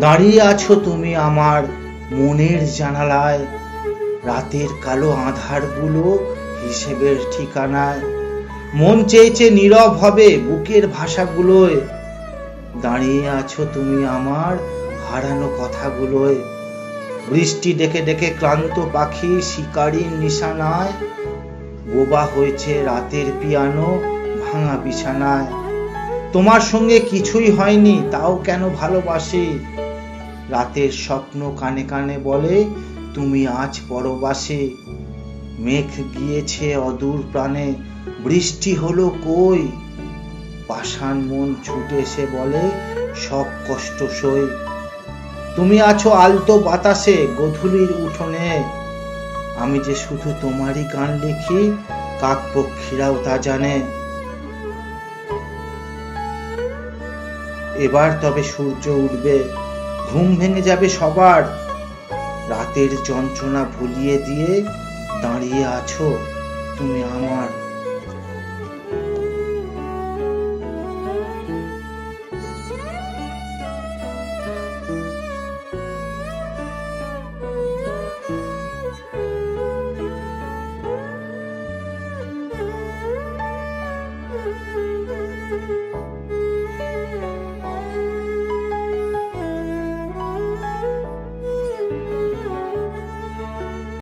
দাঁড়িয়ে আছো তুমি আমার মনের জানালায়। রাতের কালো আধারগুলো হিসেবের ঠিকানায়। মন চেয়েছে নীরব হবে বুকের ভাষাগুলোয়। দাঁড়িয়ে আছো তুমি আমার হারানো কথাগুলোয়। বৃষ্টি ডেকে ডেকে ক্লান্ত পাখি শিকারীর নিশানায়। বোবা হয়েছে রাতের পিয়ানো ভাঙা বিছানায়। তোমার সঙ্গে কিছুই হয়নি, তাও কেন ভালোবাসি? রাতের স্বপ্ন কানে কানে বলে, তুমি আজ পরবাসে। মেঘ গিয়েছে অদূর প্রাণে, বৃষ্টি হলো কই? পাষাণ মন ছুটে এসে বলে, সব কষ্ট সই। তুমি আছো আলতো বাতাসে, গধূলির উঠোনে। আমি যে শুধু তোমারই গান লিখি কাক পক্ষীরাও তা জানে। এবার তবে সূর্য উঠবে, ঘুম ভেঙে যাবে সবার। রাতের যন্ত্রণা ভুলিয়ে দিয়ে দাঁড়িয়ে আছো তুমি আমার।